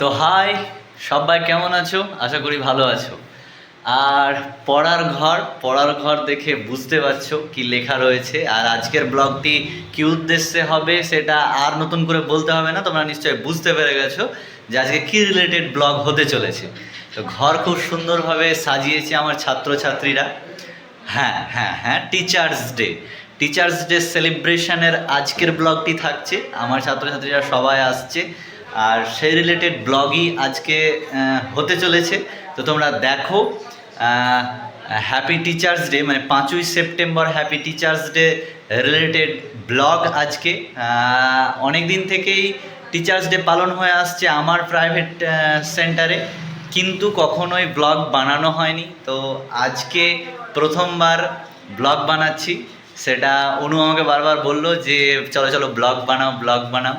তো হাই, সবাই কেমন আছো? আশা করি ভালো আছো। আর পড়ার ঘর পড়ার ঘর দেখে বুঝতে পারছ কি লেখা রয়েছে। আর আজকের ব্লগটি কি উদ্দেশ্যে হবে সেটা আর নতুন করে বলতে হবে না, তোমরা নিশ্চয়ই বুঝতে পেরে গেছো যে আজকে কি রিলেটেড ব্লগ হতে চলেছে। তো ঘর খুব সুন্দরভাবে সাজিয়েছে আমার ছাত্রছাত্রীরা। হ্যাঁ হ্যাঁ হ্যাঁ টিচার্স ডে টিচার্স ডে সেলিব্রেশনের আজকের ব্লগটি থাকছে। আমার ছাত্রছাত্রীরা সবাই আসছে। আর সেই রিলেটেড ব্লগই আজকে হতে চলেছে। তো তোমরা দেখো হ্যাপি টিচার্স ডে মানে পাঁচই September happy teachers day related blog আজকে। অনেক দিন থেকেই টিচার্স ডে পালন হয়ে আসছে আমার প্রাইভেট সেন্টারে কিন্তু কখনোই ব্লগ বানানো হয়নি। তো আজকে প্রথমবার ব্লগ বানাচ্ছি। সেটা অনু আমাকে বারবার বলল যে, চলো চলো ব্লগ বানাও ব্লগ বানাও।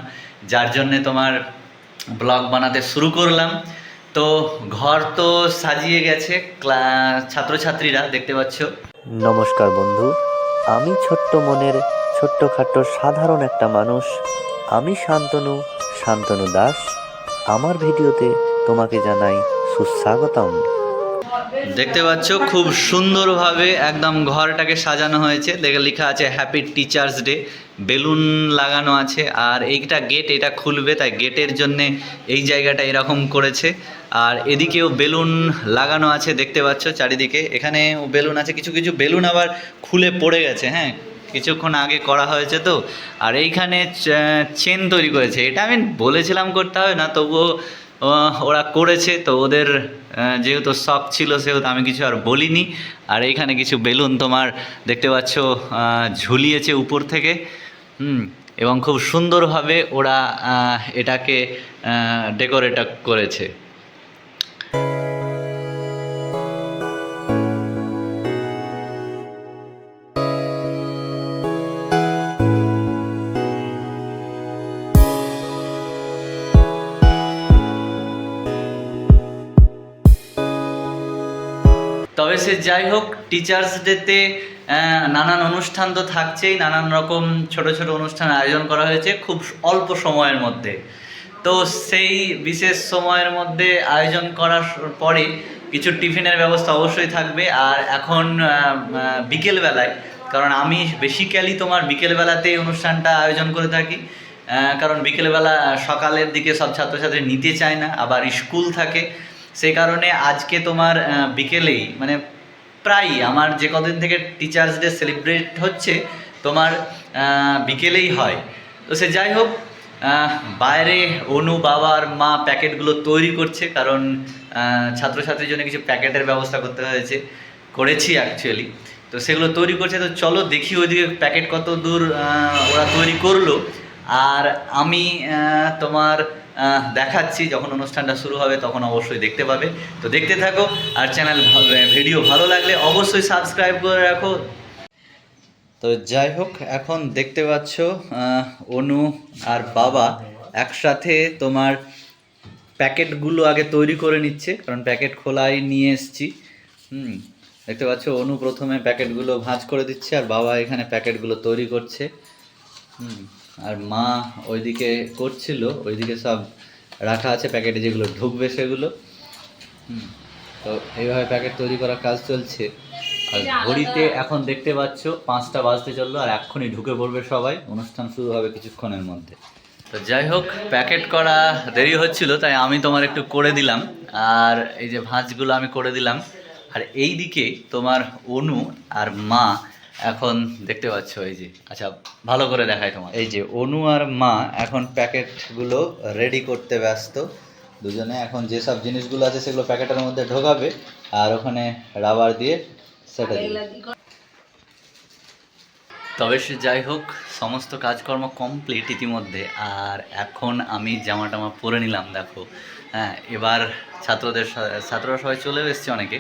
যার জন্যে তোমার ব্লগ বানাতে শুরু করলাম। তো ঘর তো সাজিয়ে গেছে ছাত্রছাত্রীরা দেখতে পাচ্ছ। নমস্কার বন্ধু, আমি ছোট্ট মনের ছোট্টখাট্ট সাধারণ একটা মানুষ। আমি শান্তনু শান্তনু দাস। আমার ভিডিওতে তোমাকে জানাই সুস্বাগতম। দেখতে পাচ্ছ, খুব সুন্দরভাবে একদম ঘরটাকে সাজানো হয়েছে। দেখে লেখা আছে হ্যাপি টিচার্স ডে বেলুন লাগানো আছে, আর এইটা গেট, এটা খুলবে, তাই গেটের জন্যে এই জায়গাটা এরকম করেছে। আর এদিকেও বেলুন লাগানো আছে, দেখতে পাচ্ছ চারিদিকে। এখানে বেলুন আছে, কিছু কিছু বেলুন আবার খুলে পড়ে গেছে হ্যাঁ? কিছুক্ষণ আগে করা হয়েছে তো। আর এইখানে চেন তৈরি করেছে। এটা আমি বলেছিলাম করতে হবে, না তবুও ওরা করেছে, তো ওদের যেহেতু শখ ছিল, সেহেতু আমি কিছু আর বলিনি। আর এইখানে কিছু বেলুন তোমার দেখতে পাচ্ছ ঝুলিয়েছে উপর থেকে। হুম, এবং খুব সুন্দরভাবে ওরা এটাকে ডেকোরেট করেছে। তবে সে যাই হোক টিচার্স ডেতে নানান অনুষ্ঠান তো থাকছেই, নানান রকম ছোট ছোট অনুষ্ঠান আয়োজন করা হয়েছে খুব অল্প সময়ের মধ্যে। তো সেই বিশেষ সময়ের মধ্যে আয়োজন করার পরে কিছু টিফিনের ব্যবস্থা অবশ্যই থাকবে। আর এখন বিকেলবেলায়, কারণ আমি বেসিক্যালি তোমার বিকেলবেলাতেই অনুষ্ঠানটা আয়োজন করে থাকি। কারণ বিকেলবেলা সকালের দিকে সব ছাত্রছাত্রী নিতে চায় না, আবার স্কুল থাকে। সেই কারণে আজকে তোমার বিকেলেই মানে প্রায়ই আমার যে কদিন থেকে টিচার্স ডে সেলিব্রেট হচ্ছে, তোমার বিকেলেই হয়। তো সে যাই হোক বাইরে অনু বাবার মা প্যাকেটগুলো তৈরি করছে, কারণ ছাত্রছাত্রীর জন্য কিছু প্যাকেটের ব্যবস্থা করতে হয়েছে, করেছি অ্যাকচুয়ালি তো সেগুলো তৈরি করছে, তো চলো দেখি ওইদিকে প্যাকেট কত দূর ওরা তৈরি করল। আর আমি তোমার দেখাচ্ছি, যখন অনুষ্ঠানটা শুরু হবে তখন অবশ্যই দেখতে পাবে। তো দেখতে থাকো, আর চ্যানেল ভিডিও ভালো লাগলে অবশ্যই সাবস্ক্রাইব করে রাখো। তো যাই হোক, এখন দেখতে পাচ্ছ অনু আর বাবা একসাথে তোমার প্যাকেটগুলো আগে তৈরি করে নিচ্ছে, কারণ প্যাকেট খোলাই নিয়ে এসছি। হুম, দেখতে পাচ্ছ, অনু প্রথমে প্যাকেটগুলো ভাঁজ করে দিচ্ছে, আর বাবা এখানে প্যাকেটগুলো তৈরি করছে। আর মা ওইদিকে করছিল ওইদিকে সব রাখা আছে প্যাকেটে যেগুলো ঢুকবে সেগুলো। হুম। তো এইভাবে প্যাকেট তৈরি করার কাজ চলছে। আর ঘড়িতে এখন দেখতে পাচ্ছ পাঁচটা বাজতে চলল আর এক্ষুনি ঢুকে পড়বে সবাই। অনুষ্ঠান শুরু হবে কিছুক্ষণের মধ্যে। তো যাই হোক প্যাকেট করা দেরি হচ্ছিল তাই আমি তোমার একটু করে দিলাম। আর এই যে ভাঁজগুলো আমি করে দিলাম। আর এই দিকে তোমার অনু আর মা এখন দেখতে পাচ্ছ এই যে আচ্ছা ভালো করে দেখায় তোমার এই যে অনু আর মা এখন প্যাকেটগুলো রেডি করতে ব্যস্ত। দুজনে এখন যেসব জিনিসগুলো আছে সেগুলো প্যাকেটের মধ্যে ঢোকাবে আর ওখানে রাবার দিয়ে সেটা তবে সে যাই হোক, সমস্ত কাজকর্ম কমপ্লিট ইতিমধ্যে। আর এখন আমি জামা টামা পরে নিলাম, দেখো। হ্যাঁ এবার ছাত্রদের ছাত্ররা সবাই চলে এসছে অনেকে।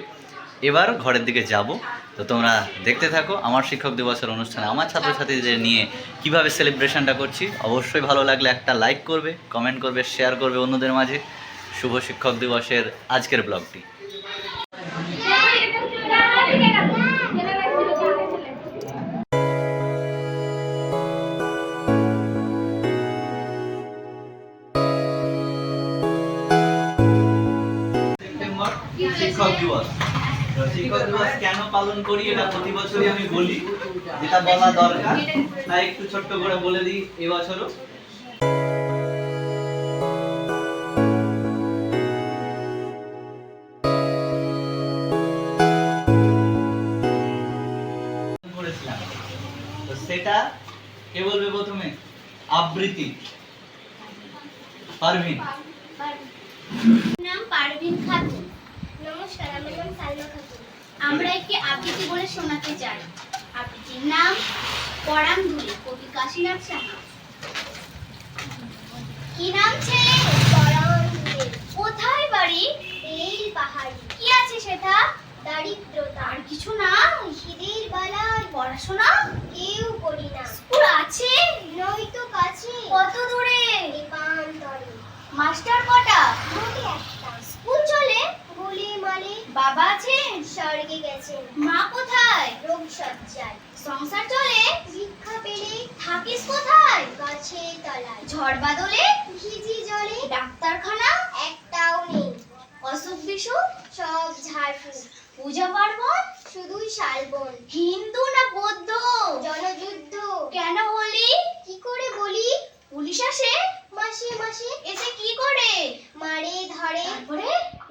এবার ঘরের দিকে যাব। তো তোমরা দেখতে থাকো, আমার শিক্ষক দিবসের অনুষ্ঠানে আমার ছাত্রছাত্রীদের নিয়ে কীভাবে সেলিব্রেশনটা করছি। অবশ্যই ভালো লাগলে একটা লাইক করবে, কমেন্ট করবে, শেয়ার করবে অন্যদের মাঝে। শুভ শিক্ষক দিবসের আজকের ব্লগটি। শিক্ষক দিবস শিক্ষক দিবস কেন পালন করি এটা প্রতি বছরই আমি বলি, যেটা বলা দরকার। তাই একটু ছোট্ট করে বলে দিই এবছরও। সেটা কে বলবে প্রথমে? আবৃত্তি। পারভিন। নাম পারভিন আমার একটি আবৃত্তি বলে শোনাতে চাই। আবৃত্তির নাম পরাণ ধুলি, কবি কাশীনাথ সাহা। কি নাম ছেলে কোথায় বাড়ি? এই পাহাড়ি। কি আছে সেটা? দারিদ্রতা। আর কিছু না? পড়াশোনা? কেউ করি না। স্কুল আছে? নয়তো কাছে। কত দূরে? মাস্টার কটা? একটা। স্কুল চলে? বলে বাবা আছেন? স্বর্গে গেছেন। মা কোথায়? রোগ সজ্জায় সংসার চলে? ভিক্ষা পেলে থাকিস কোথায়? গাছে তলায়। ঝড় বাদলে? ভিজি জলে। ডাক্তারখানা? একটাও নেই। অসুখ বিসুখ? সব ঝাড়ফুঁক। পূজা পার্বণ? শুধুই শালবন হিন্দু না বৌদ্ধ? জনযুদ্ধ কেন হলি কি করে বলি? পুলিশ আসে? মাসে মাসে। এসে কি করে? মারে ধরে। তারপরে?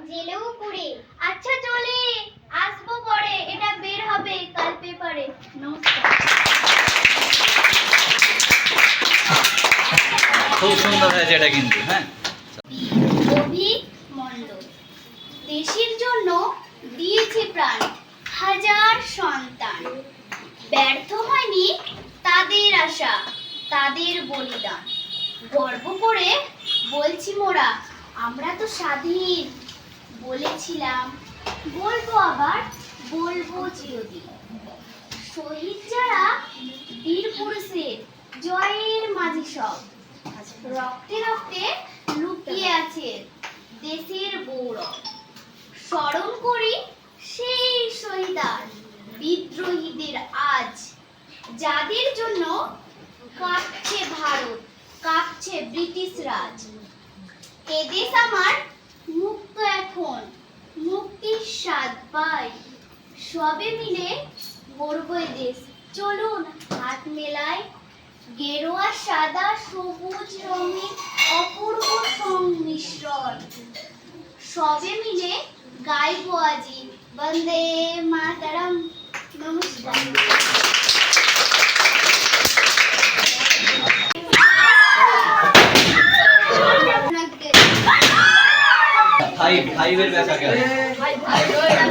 জেলেও পুরে আচ্ছা চলে আসব পরে এটা বের হবে কাল পেপারে। নমস্কার। খুব সুন্দর হয়েছে এটা কিন্তু হ্যাঁ। মণ্ডল দেশের জন্য দিয়েছে প্রাণ হাজার সন্তান। ব্যর্থ হয়নি তাদের আশা তাদের বলিদান। গর্ব করে বলছি মোরা আমরা তো স্বাধীন। বলেছিলাম, বলব আবার, বলব চিরদিন। শহীদ যারা, বীর পুরুষের জয়ের মাঝে সব। রক্তে রক্তে লুকিয়ে আছে দেশের গৌরব। স্মরণ করি সেই শহীদার বিদ্রোহীদের আজ। যাদের জন্য কাঁপছে ভারত, কাঁপছে ব্রিটিশ রাজ। এদেশ আমার মুক্ত এখন, মুক্তির স্বাদ পাই। সবে মিলে গর্ব দেশ। চলুন হাত মেলায় গেরুয়া, সাদা, সবুজ রঙের অপূর্ব সংমিশ্রণ। সবে মিলে গাইবো আজি বন্দে মাতারাম। নমস্কার। में पैसा क्या? है